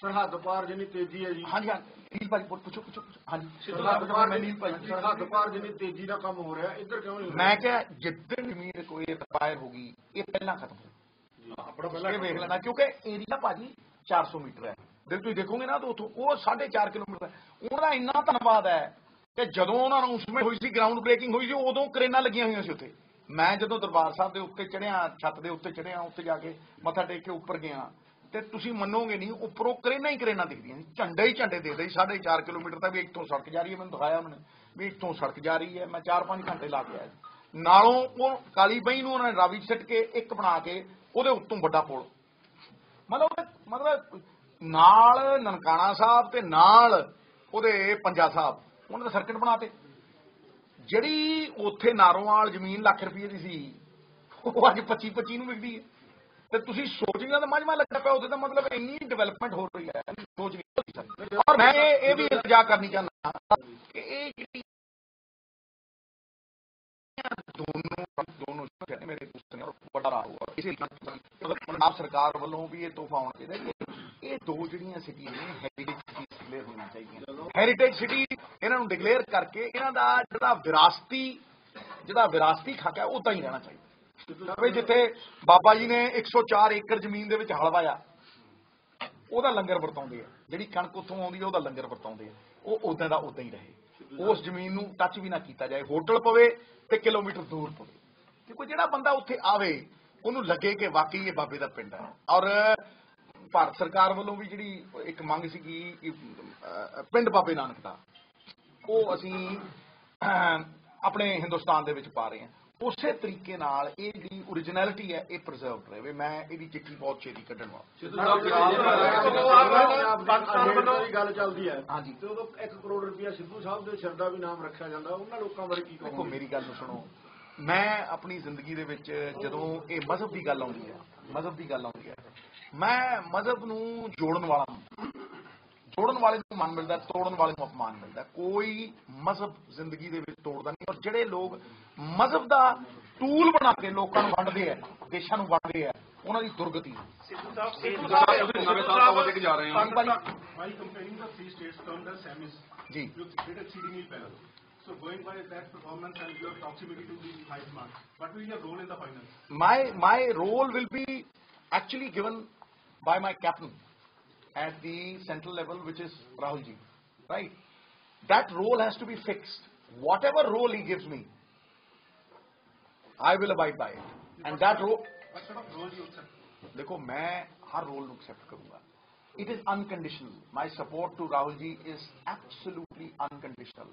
[SPEAKER 6] ਸਰਹੱਦ ਪਾਰ ਜਿੰਨੀ ਤੇਜ਼ੀ ਹੈ ਜੀ।
[SPEAKER 2] ਹਾਂਜੀ ਹਾਂ ਨੀਲ ਭਾਜੀ ਪੁੱਛੋ ਪੁੱਛੋ ਹਾਂਜੀ।
[SPEAKER 6] ਸਰਹੱਦ ਪਾਰ
[SPEAKER 2] ਨੀਲ ਭਾਜੀ।
[SPEAKER 6] ਸਰਹੱਦ ਪਾਰ ਜਿੰਨੀ ਤੇਜ਼ੀ ਦਾ ਕੰਮ ਹੋ ਰਿਹਾ ਇੱਧਰ ਕਿਉਂ ਨਹੀਂ
[SPEAKER 2] ਮੈਂ ਕਿਹਾ ਜਿੱਦਣ ਜ਼ਮੀਨ ਕੋਈ ਰਿਪਾਇਰ ਹੋ ਗਈ ਇਹ ਪਹਿਲਾਂ ਖਤਮ ਹੋ
[SPEAKER 6] ਆਪਣਾ
[SPEAKER 2] ਇਹ ਵੇਖ ਲੈਣਾ ਕਿਉਂਕਿ ਏਰੀਆ ਭਾਜੀ 400 ਮੀਟਰ ਹੈ। ਜੇ ਤੁਸੀਂ ਦੇਖੋਗੇ ਨਾ ਤਾਂ ਉਥੋਂ ਉਹ 4.5 ਕਿਲੋਮੀਟਰ ਹੈ। ਉਹਨਾਂ ਦਾ ਇੰਨਾ ਧੰਨਵਾਦ ਹੈ ਕਿ ਜਦੋਂ ਉਹਨਾਂ ਨੂੰ ਉਸਮੇ ਹੋਈ ਸੀ ਗਰਾਊਂਡ ਬ੍ਰੇਕਿੰਗ ਹੋਈ ਸੀ ਉਦੋਂ ਕਰੇਨਾਂ ਲੱਗੀਆਂ ਹੋਈਆਂ ਸੀ ਉੱਥੇ। ਮੈਂ ਜਦੋਂ ਦਰਬਾਰ ਸਾਹਿਬ ਦੇ ਉੱਤੇ ਚੜਿਆ ਛੱਤ ਦੇ ਉੱਤੇ ਚੜਿਆ ਉੱਤੇ ਜਾ ਕੇ ਮੱਥਾ ਟੇਕ ਕੇ ਉੱਪਰ ਗਿਆ, ਤੇ ਤੁਸੀਂ ਮੰਨੋਗੇ ਨਹੀਂ, ਉੱਪਰੋਂ ਕਰੇਨਾ ਹੀ ਕਰੇਨਾ ਦਿਖਦੀਆਂ ਸੀ ਝੰਡੇ ਹੀ ਝੰਡੇ ਦੇ ਦੇ 4.5 ਕਿਲੋਮੀਟਰ ਤੱਕ ਵੀ ਇੱਥੋਂ ਸੜਕ ਜਾ ਰਹੀ ਹੈ, ਮੈਨੂੰ ਦਿਖਾਇਆ ਉਹਨੇ ਵੀ ਇੱਥੋਂ ਸੜਕ ਜਾ ਰਹੀ ਹੈ, ਮੈਂ 4-5 ਘੰਟੇ ਲਾ ਕੇ ਆਇਆ ਨਾਲੋਂ ਉਹ ਕਾਲੀ ਬਈ ਨੂੰ ਉਹਨਾਂ ਨੇ ਰਾਵੀ ਸਿੱਟ ਕੇ ਇੱਕ ਬਣਾ ਕੇ ਉਹਦੇ ਉੱਤੋਂ ਵੱਡਾ ਪੁਲ। ਮਤਲਬ ਮਤਲਬ ਨਾਲ ਨਨਕਾਣਾ ਸਾਹਿਬ ਤੇ ਨਾਲ ਉਹਦੇ ਪੰਜਾ ਸਾਹਿਬ, ਉਹਨਾਂ ਦਾ ਸਰਕਟ ਬਣਾਤੇ ਜਿਹੜੀ ਉੱਥੇ ਨਾਰੋਵਾਲ ਜ਼ਮੀਨ ਲੱਖ ਰੁਪਏ ਦੀ ਸੀ, ਉਹ ਅੱਜ 25 25 ਨੂੰ ਵਿਕਦੀ ਹੈ। ਤੇ ਤੁਸੀਂ ਸੋਚ ਲਿਆ ਤਾਂ ਮਜਮਾ ਲੱਗਦਾ ਪਿਆ, ਉਹਦੇ ਦਾ ਮਤਲਬ ਇੰਨੀ ਡਿਵੈਲਪਮੈਂਟ ਹੋ ਰਹੀ ਹੈ ਸੋਚ ਨਹੀਂ ਔਰ ਮੈਂ ਇਹ ਵੀ ਇਲਤਜਾ ਕਰਨੀ ਚਾਹੁੰਦਾ ਕਿ ਇਹ ਜਿਹੜੀ ਦੋਨੋਂ ਦੋਨੋਂ ਮੇਰੇ ਦੋਸਤ ਨੇ, ਔਰ ਰਾਹ ਹੋਆ ਇਸੇ ਲਈ ਪੰਜਾਬ ਸਰਕਾਰ ਵੱਲੋਂ ਵੀ ਇਹ ਤੋਹਫਾ ਹੋਣਾ ਚਾਹੀਦਾ ਇਹ ਦੋ ਜਿਹੜੀਆਂ ਸਿਟੀ ਨੇ ਹੈਰੀਟੇਜ ਸਿਟੀ ਡਿਕਲੇਅਰ ਹੋਣੀਆਂ ਚਾਹੀਦੀਆਂ। ਹੈਰੀਟੇਜ ਸਿਟੀ ਇਹਨਾਂ ਨੂੰ ਡਿਕਲੇਅਰ ਕਰਕੇ ਇਹਨਾਂ ਦਾ ਜਿਹੜਾ ਵਿਰਾਸਤੀ ਜਿਹੜਾ ਵਿਰਾਸਤੀ ਖਾਕਾ ਉਹ ਤਾਂ ਹੀ ਰਹਿਣਾ ਚਾਹੀਦਾ। ਵੀ ਜਿੱਥੇ ਬਾਬਾ ਜੀ ਨੇ 104 ਏਕੜ ਜ਼ਮੀਨ ਦੇ ਵਿੱਚ ਹਲ ਵਾਇਆ ਉਹਦਾ ਲੰਗਰ ਵਰਤਾਉਂਦੇ ਆ। ਜਿਹੜੀ ਕਣਕ ਉੱਥੋਂ ਆਉਂਦੀ ਆ, ਉਹਦਾ ਲੰਗਰ ਵਰਤਾਉਂਦੇ ਆ। ਉਹ ਉਦਾਂ ਦਾ ਉਦਾਂ ਹੀ ਰਹੇ। ਉਸ ਜ਼ਮੀਨ ਨੂੰ ਟੱਚ ਵੀ ਨਾ ਕੀਤਾ ਜਾਏ। ਹੋਟਲ ਪਵੇ ਤੇ ਕਿਲੋਮੀਟਰ ਦੂਰ ਪਵੇ। ਕਿਉਂਕਿ ਜਿਹੜਾ ਬੰਦਾ ਉੱਥੇ ਆਵੇ, ਉਹਨੂੰ ਲੱਗੇ ਕਿ ਵਾਕਈ ਇਹ ਬਾਬੇ ਦਾ ਪਿੰਡ ਹੈ। ਔਰ ਭਾਰਤ ਸਰਕਾਰ ਵੱਲੋਂ ਵੀ ਜਿਹੜੀ ਇੱਕ ਮੰਗ ਸੀਗੀ ਕਿ ਪਿੰਡ ਬਾਬੇ ਨਾਨਕ ਦਾ ਉਹ ਅਸੀਂ ਆਪਣੇ ਹਿੰਦੁਸਤਾਨ ਦੇ ਵਿੱਚ ਪਾ ਰਹੇ ਹਾਂ। ਉਸੇ ਤਰੀਕੇ ਨਾਲ ਇਹ ਜਿਹੜੀ ਓਰੀਜਨੈਲਿਟੀ ਹੈ ਇਹ ਪ੍ਰੀਜ਼ਰਵਡ ਰਹੇ। ਮੈਂ ਇਹਦੀ ਚਿੱਠੀ ਬਹੁਤ ਛੇਤੀ ਕੱਢਣ
[SPEAKER 6] ਪਾਕਿਸਤਾਨ ਵੱਲੋਂ ਗੱਲ ਚੱਲਦੀ ਹੈ
[SPEAKER 2] ਹਾਂਜੀ।
[SPEAKER 6] ਤੇ ਉਦੋਂ 1 ਕਰੋੜ ਰੁਪਇਆ ਸਿੱਧੂ ਸਾਹਿਬ ਦੇ ਸਿਰ ਦਾ ਵੀ ਨਾਮ ਰੱਖਿਆ ਜਾਂਦਾ। ਉਹਨਾਂ ਲੋਕਾਂ ਬਾਰੇ ਕੀ
[SPEAKER 2] ਦੇਖੋ
[SPEAKER 6] ਕਹੋਗੇ?
[SPEAKER 2] ਮੇਰੀ ਗੱਲ ਨੂੰ ਸੁਣੋ। ਮੈਂ ਆਪਣੀ ਜ਼ਿੰਦਗੀ ਦੇ ਵਿੱਚ ਜਦੋਂ ਇਹ ਮਜ਼ਹਬ ਦੀ ਗੱਲ ਆਉਂਦੀ ਹੈ ਮਜ਼ਹਬ ਦੀ ਗੱਲ ਆਉਂਦੀ ਹੈ ਮੈਂ ਮਜ਼ਹਬ ਨੂੰ ਜੋੜਨ ਵਾਲਾ ਹਾਂ। ਜੋੜਨ ਵਾਲੇ ਨੂੰ ਮਾਨ ਮਿਲਦਾ ਤੋੜਨ ਵਾਲੇ ਨੂੰ ਅਪਮਾਨ ਮਿਲਦਾ ਕੋਈ ਮਜ਼ਹਬ ਜ਼ਿੰਦਗੀ ਦੇ ਵਿੱਚ ਤੋੜਦਾ ਨਹੀਂ ਔਰ ਜਿਹੜੇ ਲੋਕ ਮਜ਼ਹਬ ਦਾ ਟੂਲ ਬਣਾ ਕੇ ਲੋਕਾਂ ਨੂੰ ਵੰਡਦੇ ਆ ਦੇਸ਼ਾਂ ਨੂੰ ਵੰਡਦੇ ਆ ਉਹਨਾਂ ਦੀ ਦੁਰਗਤੀ ਹੈ।
[SPEAKER 3] ਤੁਸੀਂ ਨਵੇਂ ਸਾਲ ਤੋਂ ਵਧੇ ਜਾ ਰਹੇ ਹੋ
[SPEAKER 2] ਭਾਜੀ
[SPEAKER 4] While comparing the three states termed as SAMIs,
[SPEAKER 2] ਜੀ
[SPEAKER 4] you did exceedingly well. So going by that performance and your proximity to the high demand, what will be your role in the finals?
[SPEAKER 2] my my role will be actually given by my captain at the central level, which is Rahulji, right? That role has to be fixed. Whatever role he gives me, I will abide by it. And that role.
[SPEAKER 4] What sort of role you accept?
[SPEAKER 2] देखो मैं हर रोल करूंगा it is unconditional. My support to Rahul ji is absolutely unconditional.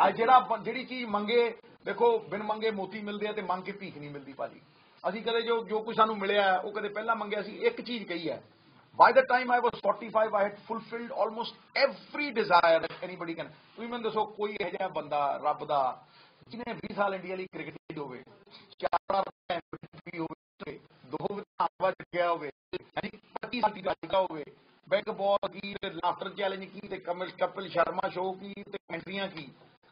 [SPEAKER 2] आज जेड़ा जेड़ी मंगे देखो बिन मंगे मोती मिलते हैं ते मंग के भीख नहीं मिलती पाजी ਅਸੀਂ ਕਦੇ ਜੋ ਜੋ ਕੁਝ ਸਾਨੂੰ ਮਿਲਿਆ, ਉਹ ਕਦੇ ਪਹਿਲਾਂ ਮੰਗਿਆ ਸੀ, ਇੱਕ ਚੀਜ਼ ਕਹੀ ਹੈ। By the time I was 45 I had fulfilled almost every desire that anybody ਤੁਸੀਂ ਮੈਨੂੰ ਦੱਸੋ, ਕੋਈ ਇਹੋ ਜਿਹਾ ਬੰਦਾ, ਰੱਬ ਦਾ, ਜਿਹਨੇ 20 ਸਾਲ ਇੰਡੀਆ ਲਈ ਕ੍ਰਿਕਟ ਹੋਵੇ, ਚਾਰ ਵਾਰ ਹੋਵੇ, ਦੋ ਵਿਧਾਨ ਵਿੱਚ ਗਿਆ ਹੋਵੇ, ਯਾਨੀ 25 ਸਾਲ ਦੀ ਗੱਲ ਹੋਵੇ ਬੈਕ ਬਾਲ ਕੀ ਤੇ ਲਾਫਟਰ ਚੈਲੰਜ ਕੀ, ਤੇ ਕਮਲ, ਕਪਿਲ ਸ਼ਰਮਾ ਸ਼ੋਅ ਕੀ, ਤੇ ਕੈਂਟਰੀਆਂ ਕੀ,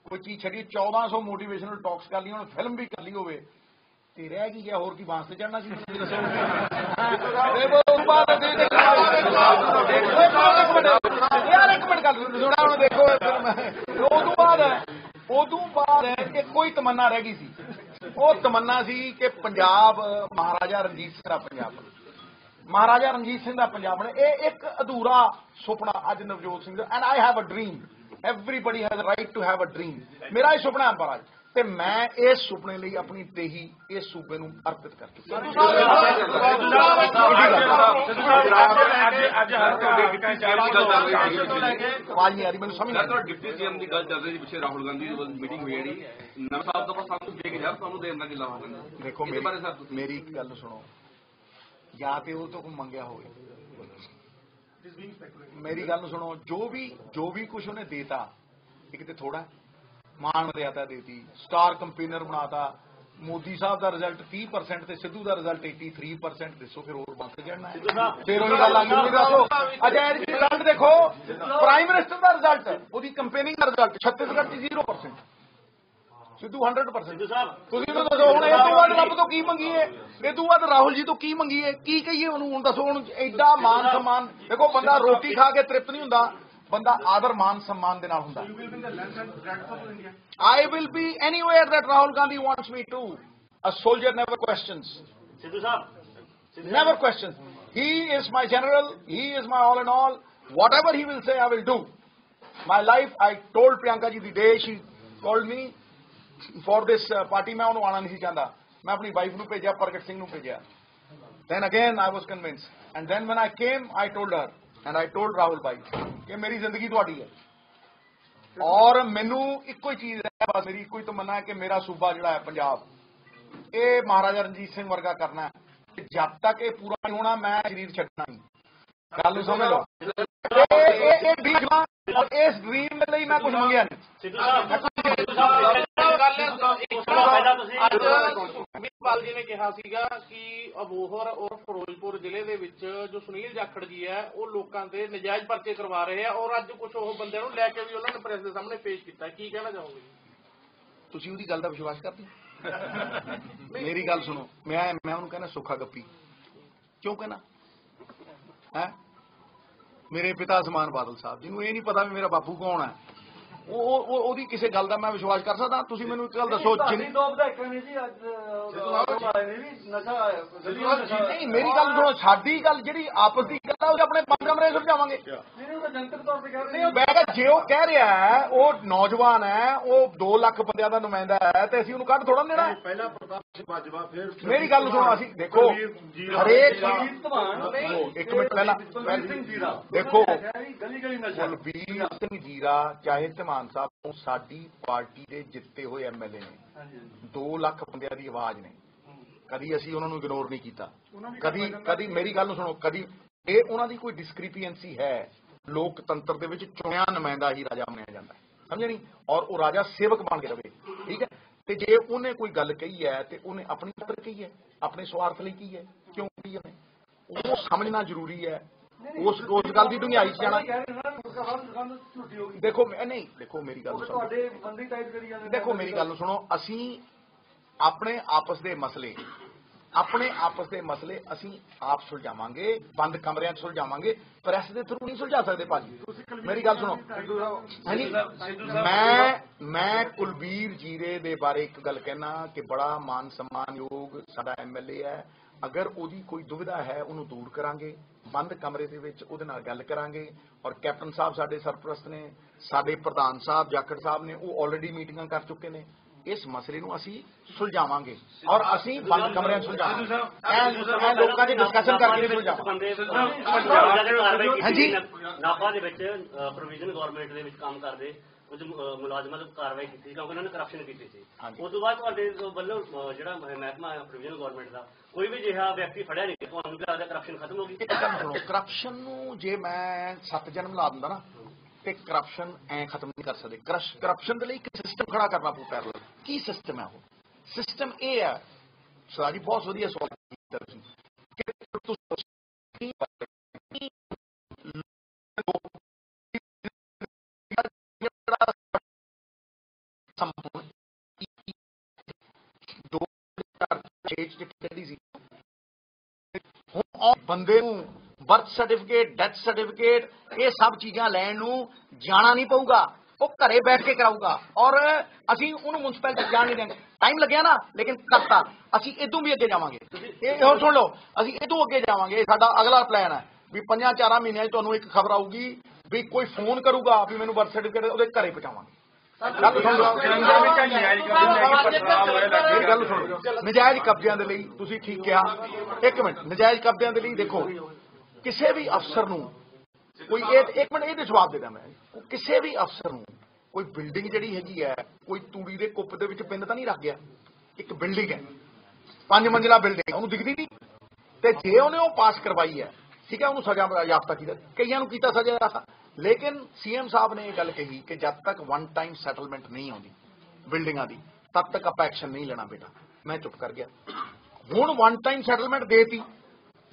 [SPEAKER 2] ਕੋਈ ਚੀਜ਼ ਛੱਡੀ 1400 ਮੋਟੀਵੇਸ਼ਨਲ ਟਾਕਸ ਕਰ ਲਈ ਹੁਣ ਫਿਲਮ ਵੀ ਕਰ ਲਈ ਹੋਵੇ ਤੇ ਰਹਿ ਕੀ ਗਿਆ, ਹੋਰ ਕੀ ਬਾਂਸ ਤੇ ਚੜਨਾ ਸੀ ਤੁਸੀਂ ਦੱਸੋ ਤੇ ਯਾਰ ਇੱਕ ਮਿੰਟ ਗੱਲ ਸੁਣਾ ਹੁਣ ਦੇਖੋ ਫਿਰ ਬਾਅਦ ਉਹ ਬਾਅਦ ਇੱਕ ਕੋਈ ਤਮੰਨਾ ਰਹਿ ਗਈ ਸੀ ਉਹ ਤਮੰਨਾ ਸੀ ਕਿ ਪੰਜਾਬ ਮਹਾਰਾਜਾ ਰਣਜੀਤ ਸਿੰਘ ਦਾ ਪੰਜਾਬ ਮਹਾਰਾਜਾ ਰਣਜੀਤ ਸਿੰਘ ਦਾ ਪੰਜਾਬ ਬਣੇ ਇਹ ਇੱਕ ਅਧੂਰਾ ਸੁਪਨਾ ਅੱਜ ਨਵਜੋਤ ਸਿੰਘ ਦਾ। And I have a dream everybody has right to have a dream ਮੇਰਾ ਇਹ ਸੁਪਨਾ ਹੈ ਮਹਾਰਾਜ। ਤੇ ਮੈਂ ਇਸ ਸੁਪਨੇ ਲਈ ਆਪਣੀ ਦੇਹੀ ਇਸ ਸੂਬੇ ਨੂੰ ਅਰਪਿਤ ਕਰ ਚੁੱਕਾ
[SPEAKER 5] ਅੱਜ ਅੱਜ ਹਲਕਾ ਹਲਕਾ ਇੰਚਾਰਜ
[SPEAKER 2] ਤੋਂ ਲੈ ਕੇ ਆਵਾਜ਼ ਨਹੀਂ ਆ ਰਹੀ ਮੈਨੂੰ ਸਮਝ ਨਹੀਂ ਆ
[SPEAKER 3] ਸਰ ਤੁਹਾਡਾ ਡਿਪਟੀ ਸੀਐਮ ਦੀ ਗੱਲ ਚੱਲ ਰਹੀ ਸੀ ਪਿੱਛੇ ਰਾਹੁਲ ਗਾਂਧੀ ਦੀ ਮੀਟਿੰਗ ਹੋਈ ਜਿਹੜੀ। ਨਵਾਂ ਸਾਹਿਬ ਤੋਂ ਬਾਅਦ ਸਾਨੂੰ ਦੇ ਕੇ ਜਾ ਤੁਹਾਨੂੰ ਦੇਣ ਦਾ ਕਿਲਾ ਹੋ ਗਿਆ
[SPEAKER 2] ਰਹੀ। ਦੇਖੋ ਮੇਰੀ ਇੱਕ ਗੱਲ ਸੁਣੋ। ਜਾਂ ਤੇ ਉਹ ਤੋਂ ਕੋਈ ਮੰਗਿਆ ਹੋਵੇ। ਮੇਰੀ ਗੱਲ ਨੂੰ ਸੁਣੋ ਜੋ ਵੀ ਜੋ ਵੀ ਕੁਝ ਉਹਨੇ ਦੇਤਾ ਇੱਕ ਤੇ ਥੋੜਾ ਮਾਨ ਮਰਿਆਦਾ ਦੇਤੀ। ਸਟਾਰ ਕੰਪੇਨਰ ਬਣਾਤਾ। ਮੋਦੀ ਸਾਹਿਬ ਦਾ ਰਿਜ਼ਲਟ 30% ਤੇ ਸਿੱਧੂ ਦਾ ਰਿਜ਼ਲਟ 83% ਦੱਸੋ ਫਿਰ ਹੋਰ ਬੰਦ ਜਾਣਾ ਫਿਰ ਉਹੀ ਗੱਲ ਆ ਗਈ ਦੱਸੋ। ਅਜਾ ਇਹ ਰਿਜ਼ਲਟ ਦੇਖੋ। ਪ੍ਰਾਈਮ ਮਿਨਿਸਟਰ ਦਾ ਰਿਜ਼ਲਟ ਉਹਦੀ ਕੰਪੇਨਿੰਗ ਦਾ ਰਿਜ਼ਲਟ ਛੱਤੀਸਗੜ੍ਹ 'ਚ 0% ਸਿੱਧੂ 100% ਤੁਸੀਂ ਤਾਂ ਦੱਸੋ ਹੁਣ ਇਹ ਤੋਂ ਬਾਅਦ ਰੱਬ ਤੋਂ ਕੀ ਮੰਗੀਏ? ਇਹ ਤੋਂ ਬਾਅਦ ਰਾਹੁਲ ਜੀ ਤੋਂ ਕੀ ਮੰਗੀਏ? ਕੀ ਕਹੀਏ ਉਹਨੂੰ? ਹੁਣ ਦੱਸੋ ਹੁਣ ਐਡਾ ਮਾਨ ਸਨਮਾਨ। ਦੇਖੋ ਬੰਦਾ ਰੋਟੀ ਖਾ ਕੇ ਤ੍ਰਿਪਤ ਨਹੀਂ ਹੁੰਦਾ। ਬੰਦਾ ਆਦਰ ਮਾਨ ਸਨਮਾਨ ਦੇ ਨਾਲ ਹੁੰਦਾ
[SPEAKER 4] You will be in the length and breadth of India.
[SPEAKER 2] I will be anywhere that Rahul Gandhi wants me to. A soldier never questions.
[SPEAKER 7] Sidhu Sahib
[SPEAKER 2] Never questions. He is my general. He is my all in all. Whatever he will say, I will do. My life, I told Priyanka ji the day she called me for this uh, party, ਮੈਂ ਉਹਨੂੰ ਆਣਾ ਨਹੀਂ ਸੀ ਚਾਹੁੰਦਾ ਮੈਂ ਆਪਣੀ ਵਾਈਫ ਨੂੰ ਭੇਜਿਆ ਪ੍ਰਗਟ ਸਿੰਘ ਨੂੰ ਭੇਜਿਆ then again I was convinced and then when I came I told her and I told Rahul bhai ਕਿ ਮੇਰੀ ਜ਼ਿੰਦਗੀ ਤੁਹਾਡੀ ਹੈ ਔਰ ਮੈਨੂੰ ਇੱਕੋ ਹੀ ਚੀਜ਼ ਹੈ ਬਸ ਮੇਰੀ ਇੱਕੋ ਹੀ ਤਮੰਨਾ ਹੈ ਕਿ ਮੇਰਾ ਸੂਬਾ ਜਿਹੜਾ ਹੈ ਪੰਜਾਬ ਇਹ ਮਹਾਰਾਜਾ ਰਣਜੀਤ ਸਿੰਘ ਵਰਗਾ ਕਰਨਾ ਹੈ ਜਦ ਤੱਕ ਇਹ ਪੂਰਾ ਨਹੀਂ ਹੋਣਾ ਮੈਂ ਸਰੀਰ ਛੱਡਣਾ ਨਹੀਂ ਗੱਲ ਨੂੰ ਸਮਝ ਲਓ ਇਹ ਇਹ ਇਹ ਔਰ ਇਸ ਡ੍ਰੀਮ ਲਈ ਮੈਂ ਕੁਝ ਮੰਗਿਆ ਨਹੀਂ।
[SPEAKER 7] ਸਿੱਧੂ ਸਾਹਿਬ ਸਿੱਧੂ ਸਾਹਿਬ ਪਹਿਲਾਂ ਤੁਸੀਂ
[SPEAKER 8] ਮੀਤਪਾਲ ਜੀ ਨੇ ਕਿਹਾ ਸੀਗਾ ਕਿ ਅਬੋਹਰ ਔਰ ਫਿਰੋਜ਼ਪੁਰ ਜ਼ਿਲ੍ਹੇ ਦੇ ਵਿੱਚ ਜੋ ਸੁਨੀਲ ਜਾਖੜ ਜੀ ਹੈ ਉਹ ਲੋਕਾਂ ਤੇ ਨਜਾਇਜ਼ ਪਰਚੇ ਕਰਵਾ ਰਹੇ ਆ ਔਰ ਅੱਜ ਕੁਝ ਉਹ ਬੰਦਿਆਂ ਨੂੰ ਲੈ ਕੇ ਵੀ ਉਹਨਾਂ ਨੇ ਪ੍ਰੈਸ ਦੇ ਸਾਹਮਣੇ ਪੇਸ਼ ਕੀਤਾ। ਕੀ ਕਹਿਣਾ ਚਾਹੋਗੇ
[SPEAKER 2] ਤੁਸੀਂ ਉਹਦੀ ਗੱਲ ਦਾ ਵਿਸ਼ਵਾਸ ਕਰਦੇ? ਮੇਰੀ ਗੱਲ ਸੁਣੋ। ਮੈਂ ਮੈਂ ਉਹਨੂੰ ਕਹਿੰਦਾ ਸੁੱਖਾ ਗੱਪੀ। ਕਿਉਂ ਕਹਿੰਦਾ? ਹੈ? ਮੇਰੇ ਪਿਤਾ ਸਮਾਨ ਬਾਦਲ ਸਾਹਿਬ ਜਿਹਨੂੰ ਇਹ ਨਹੀਂ ਪਤਾ ਵੀ ਮੇਰਾ ਬਾਪੂ ਕੌਣ ਹੈ। ਉਹ ਉਹ- ਉਹ ਉਹਦੀ ਕਿਸੇ ਗੱਲ ਦਾ ਮੈਂ ਵਿਸ਼ਵਾਸ ਕਰ ਸਕਦਾ। ਤੁਸੀਂ ਮੈਨੂੰ ਇੱਕ ਗੱਲ ਦੱਸੋ ਜਿੰਨੀ ਨਹੀਂ ਮੇਰੀ ਗੱਲ ਸੁਣੋ ਸਾਡੀ ਗੱਲ ਜਿਹੜੀ ਆਪਸ ਦੀ ਗੱਲ ਆ ਉਹ ਆਪਣੇ ਬੰਦ ਕਮਰੇ ਸਮਝਾਵਾਂਗੇ ਨਹੀਂ ਉਹ ਬੈਗਾ ਜੇ ਉਹ ਕਹਿ ਰਿਹਾ ਹੈ ਉਹ ਨੌਜਵਾਨ ਹੈ ਉਹ 2 ਲੱਖ ਬੰਦਿਆਂ ਦਾ ਨੁਮਾਇੰਦਾ ਹੈ ਤੇ ਅਸੀਂ ਉਹਨੂੰ ਕੱਢ ਥੋੜਾ ਦੇਣਾ।
[SPEAKER 6] ਪਹਿਲਾਂ ਸਿੰਘ ਫਿਰ
[SPEAKER 2] ਮੇਰੀ ਗੱਲ ਸੁਣੋ ਅਸੀਂ ਦੇਖੋ
[SPEAKER 6] ਕੁਲਵੀਰ ਜੀਰਾ,
[SPEAKER 2] ਹਰੇਕ
[SPEAKER 6] ਜੀਰਾ,
[SPEAKER 2] ਦੇਖੋ, ਇੱਕ ਮਿੰਟ ਪਹਿਲਾਂ ਦੇਖੋ ਕੁਲਵੀਰ ਸਿੰਘ ਜੀਰਾ ਚਾਹੇ ਧਮਾਨ ਸਾਹਿਬ ਤੋਂ ਸਾਡੀ ਪਾਰਟੀ ਦੇ ਜਿੱਤੇ ਹੋਏ ਐਮਐਲਏ ਨੇ 2 ਲੱਖ ਬੰਦਿਆਂ ਦੀ ਆਵਾਜ਼ ਨੇ। ਕਦੀ ਅਸੀਂ ਉਹਨਾਂ ਨੂੰ ਇਗਨੋਰ ਨਹੀਂ ਕੀਤਾ। ਕਦੀ ਕਦੀ ਮੇਰੀ ਗੱਲ ਨੂੰ ਸੁਣੋ ਕਦੀ ਇਹ ਉਹਨਾਂ ਦੀ ਕੋਈ ਡਿਸਕ੍ਰਿਪੀਐਂਸੀ ਹੈ ਲੋਕਤੰਤਰ ਦੇ ਵਿੱਚ ਚੁਣਿਆ ਨੁਮਾਇੰਦਾ ਹੀ ਰਾਜਾ ਮੰਨਿਆ ਜਾਂਦਾ ਹੈ। ਨਹੀਂ? ਔਰ ਉਹ ਰਾਜਾ ਸੇਵਕ ਬਣ ਕੇ ਰਵੇ। ਠੀਕ ਹੈ? ਤੇ ਜੇ ਉਹਨੇ ਕੋਈ ਗੱਲ ਕਹੀ ਹੈ ਤੇ ਉਹਨੇ ਆਪਣੀ ਖਾਤਰ ਕਹੀ ਹੈ ਆਪਣੇ ਸਵਾਰਥ ਲਈ ਕੀ ਹੈ ਕਿਉਂ ਕਹੀ ਹੈ? ਉਹ ਸਮਝਣਾ ਜ਼ਰੂਰੀ ਹੈ। ਉਸ ਉਸ ਗੱਲ ਦੀ ਦੁਨਿਆਈ ਚ ਜਾਣਾ ਦੇਖੋ ਮੈਂ- ਨਹੀਂ ਦੇਖੋ ਮੇਰੀ ਗੱਲ ਸੁਣੋ। ਦੇਖੋ ਮੇਰੀ ਗੱਲ ਸੁਣੋ। ਅਸੀਂ ਆਪਣੇ ਆਪਸ ਦੇ ਮਸਲੇ ਆਪਣੇ ਆਪਸ ਦੇ ਮਸਲੇ ਅਸੀਂ ਆਪ ਸੁਲਝਾਵਾਂਗੇ ਬੰਦ ਕਮਰਿਆਂ 'ਚ ਸੁਲਝਾਵਾਂਗੇ ਪ੍ਰੈਸ ਦੇ ਥਰੂ ਨਹੀਂ ਸੁਲਝਾ ਸਕਦੇ ਭਾਜੀ। ਮੇਰੀ ਗੱਲ ਸੁਣੋ। ਮੈਂ ਮੈਂ ਕੁਲਬੀਰ ਜੀਰੇ ਦੇ ਬਾਰੇ ਇੱਕ ਗੱਲ ਕਹਿਣਾ ਕਿ ਬੜਾ ਮਾਨ ਸਨਮਾਨਯੋਗ ਸਾਡਾ ਐਮਐਲਏ ਹੈ। ਅਗਰ ਉਹਦੀ ਕੋਈ ਦੁਵਿਧਾ ਹੈ ਉਹਨੂੰ ਦੂਰ ਕਰਾਂਗੇ ਬੰਦ ਕਮਰੇ ਦੇ ਵਿੱਚ ਉਹਦੇ ਨਾਲ ਗੱਲ ਕਰਾਂਗੇ ਔਰ ਕੈਪਟਨ ਸਾਹਿਬ ਸਾਡੇ ਸਰਪ੍ਰਸਤ ਨੇ ਸਾਡੇ ਪ੍ਰਧਾਨ ਸਾਹਿਬ ਜਾਖੜ ਸਾਹਿਬ ਨੇ ਉਹ ਆਲਰੇਡੀ ਮੀਟਿੰਗਾਂ ਕਰ ਚੁੱਕੇ ਨੇ। ਇਸ ਮਸਲੇ ਨੂੰ ਅਸੀਂ ਸੁਲਝਾਵਾਂਗੇ ਔਰ ਅਸੀਂ ਬੰਦ ਕਮਰਿਆਂ 'ਚ ਸੁਲਝਾਵਾਂਗੇ ਐਂ ਲੋਕਾਂ ਦੀ ਡਿਸਕਸ਼ਨ ਕਰਕੇ ਸੁਲਝਾਵਾਂਗੇ ਹਾਂਜੀ।
[SPEAKER 7] ਨਾਪਾ ਦੇ ਵਿੱਚ ਪ੍ਰੋਵੀਜ਼ਨ ਗਵਰਨਮੈਂਟ ਦੇ ਵਿੱਚ ਕੰਮ ਕਰਦੇ ਕੁਝ ਮੁਲਾਜ਼ਮਾਂ ਤੇ ਕਾਰਵਾਈ ਕੀਤੀ ਕਿਉਂਕਿ ਉਹਨਾਂ ਨੇ ਕਰਪਸ਼ਨ ਕੀਤੀ ਸੀ। ਉਸ ਤੋਂ ਬਾਅਦ ਤੁਹਾਡੇ ਵੱਲੋਂ ਜਿਹੜਾ ਮਹਿਕਮਾ ਹੈ ਪ੍ਰੋਵੀਜ਼ਨ ਗਵਰਨਮੈਂਟ ਦਾ ਕੋਈ ਵੀ ਜਿਹਾ ਵਿਅਕਤੀ ਫੜਿਆ ਨਹੀਂ। ਤੁਹਾਨੂੰ ਕੀ ਲੱਗਦਾ ਕਰਪਸ਼ਨ ਖਤਮ ਹੋ ਗਈ
[SPEAKER 2] ਕਰਪਸ਼ਨ ਨੂੰ ਜੇ ਮੈਂ ਸੱਤ ਜਨਮ ਲਾ ਦਿੰਦਾ ਨਾ ਤੇ ਕਰਪਸ਼ਨ ਐ ਖਤਮ ਨਹੀਂ ਕਰ ਸਕਦੇ ਕਰਪਸ਼ਨ ਦੇ ਲਈ ਇੱਕ ਸਿਸਟਮ ਖੜਾ ਕਰਨਾ ਪਊ ਪੈਰਲਲ ਕੀ ਸਿਸਟਮ ਹੈ ਉਹ? ਸਿਸਟਮ ਇਹ ਹੈ, ਸਰ ਜੀ ਬਹੁਤ ਵਧੀਆ ਸਵਾਲ ਕੀਤਾ ਤੁਸੀਂ, ਕਿ ਤੁਸੀਂ ਸੰਪੂਰਨ ਦੋ ਹਜ਼ਾਰ ਛੇ ਚ ਸੀ ਹੁਣ ਬੰਦੇ ਨੂੰ ਬਰਥ ਸਰਟੀਫਿਕੇਟ ਡੈਥ ਸਰਟੀਫਿਕੇਟ ਇਹ ਸਭ ਚੀਜ਼ਾਂ ਲੈਣ ਨੂੰ ਜਾਣਾ ਨਹੀਂ ਪਊਗਾ। ਉਹ ਘਰੇ ਬੈਠ ਕੇ ਕਰਾਊਗਾ। ਔਰ ਅਸੀਂ ਉਹਨੂੰ ਮੁਨਸਪੈਲਿਟੀ ਜਾਣ ਨਹੀਂ ਦੇਂਗੇ ਟਾਈਮ ਲੱਗਿਆ ਨਾ, ਲੇਕਿਨ ਕਰਤਾ। ਅਸੀਂ ਇਦੋਂ ਵੀ ਅੱਗੇ ਜਾਵਾਂਗੇ। ਇਹ ਹੋਰ ਸੁਣ ਲਓ, ਅਸੀਂ ਇਦੋਂ ਅੱਗੇ ਜਾਵਾਂਗੇ। ਇਹ ਸਾਡਾ ਅਗਲਾ ਪਲਾਨ ਹੈ ਵੀ ਪੰਜਾਂ ਚਾਰਾਂ ਮਹੀਨਿਆਂ 'ਚ ਤੁਹਾਨੂੰ ਇੱਕ ਖਬਰ ਆਊਗੀ ਵੀ ਕੋਈ ਫੋਨ ਕਰੂਗਾ, ਵੀ ਮੈਨੂੰ ਬਰਥ ਸਰਟੀਫਿਕੇਟ ਉਹਦੇ ਘਰੇ ਪਹੁੰਚਾਵਾਂਗੇ। ਗੱਲ ਨਜਾਇਜ਼ ਕਬਜ਼ਿਆਂ ਦੇ ਲਈ ਤੁਸੀਂ ਠੀਕ ਕਿਹਾ। ਇੱਕ ਮਿੰਟ, ਨਜਾਇਜ਼ ਕਬਜ਼ਿਆਂ ਦੇ ਲਈ ਦੇਖੋ, ਕਿਸੇ ਵੀ ਅਫਸਰ ਨੂੰ ਕੋਈ ਇਹ ਇੱਕ ਮਿੰਟ, ਇਹਦੇ ਜਵਾਬ ਦੇ ਦਾਂ ਮੈਂ। ਉਹ ਕਿਸੇ ਵੀ ਅਫਸਰ ਨੂੰ ਕੋਈ ਬਿਲਡਿੰਗ ਜਿਹੜੀ ਹੈਗੀ ਹੈ, ਕੋਈ ਤੂੜੀ ਦੇ ਕੁੱਪ ਦੇ ਵਿੱਚ ਪਿੰਨ ਤਾਂ ਨਹੀਂ ਰੱਖ ਗਿਆ। ਇੱਕ ਬਿਲਡਿੰਗ ਹੈ। ਪੰਜ ਮੰਜ਼ਿਲਾ ਬਿਲਡਿੰਗ ਉਹਨੂੰ ਦਿਖਦੀ ਨਹੀਂ। ਤੇ ਜੇ ਉਹਨੇ ਉਹ ਪਾਸ ਕਰਵਾਈ ਹੈ, ਠੀਕ ਹੈ, ਉਹਨੂੰ ਸਜ਼ਾ ਯਾਫਤਾ ਕੀਤਾ ਕਈਆਂ ਨੂੰ ਕੀਤਾ ਸਜ਼ਾ ਯਾਫਤਾ ਲੇਕਿਨ ਸੀਐਮ ਸਾਹਿਬ ਨੇ ਇਹ ਗੱਲ ਕਹੀ ਕਿ ਜਦ ਤੱਕ ਵਨ ਟਾਈਮ ਸੈਟਲਮੈਂਟ ਨਹੀਂ ਆਉਂਦੀ ਬਿਲਡਿੰਗਾਂ ਦੀ, ਤਦ ਤੱਕ ਆਪਾਂ ਐਕਸ਼ਨ ਨਹੀਂ ਲੈਣਾ ਬੇਟਾ। ਮੈਂ ਚੁੱਪ ਕਰ ਗਿਆ। ਹੁਣ ਵਨ ਟਾਈਮ ਸੈਟਲਮੈਂਟ ਦੇਤੀ।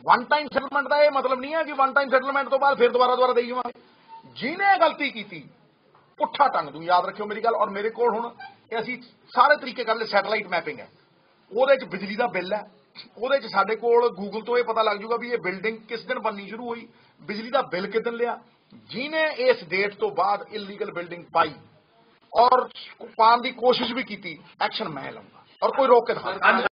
[SPEAKER 2] ਵਨ ਟਾਈਮ ਸੈਟਲਮੈਂਟ ਦਾ ਇਹ ਮਤਲਬ ਨਹੀਂ ਹੈ ਕਿ ਵਨ ਟਾਈਮ ਸੈਟਲਮੈਂਟ ਤੋਂ ਬਾਅਦ ਫਿਰ ਦੁਬਾਰਾ ਦੁਬਾਰਾ ਦੇਈ ਜਾਵਾਂਗੇ। ਜਿਹਨੇ ਗਲਤੀ ਕੀਤੀ, ਪੁੱਠਾ ਟੰਗ ਦੂੰ, ਯਾਦ ਰੱਖਿਓ ਮੇਰੀ ਗੱਲ। ਔਰ ਮੇਰੇ ਕੋਲ ਹੁਣ ਇਹ ਅਸੀਂ ਸਾਰੇ ਤਰੀਕੇ ਕਰ ਲਏ ਸੈਟਲਾਈਟ ਮੈਪਿੰਗ ਹੈ। ਉਹਦੇ 'ਚ ਬਿਜਲੀ ਦਾ ਬਿੱਲ ਹੈ। ਉਹਦੇ 'ਚ ਸਾਡੇ ਕੋਲ ਗੂਗਲ ਤੋਂ ਇਹ ਪਤਾ ਲੱਗ ਜਾਊਗਾ ਵੀ ਇਹ ਬਿਲਡਿੰਗ ਕਿਸ ਦਿਨ ਬਣਨੀ ਸ਼ੁਰੂ ਹੋਈ, ਬਿਜਲੀ ਦਾ ਬਿੱਲ ਕਿਦਨ ਲਿਆ। ਜਿਹਨੇ ਇਸ ਡੇਟ ਤੋਂ ਬਾਅਦ ਇਲੀਗਲ ਬਿਲਡਿੰਗ ਪਾਈ ਔਰ ਪਾਉਣ ਦੀ ਕੋਸ਼ਿਸ਼ ਵੀ ਕੀਤੀ ਐਕਸ਼ਨ ਮੈਂ ਲਵਾਂਗਾ ਔਰ ਕੋਈ ਰੋਕ ਕੇ ਦਿਖਾ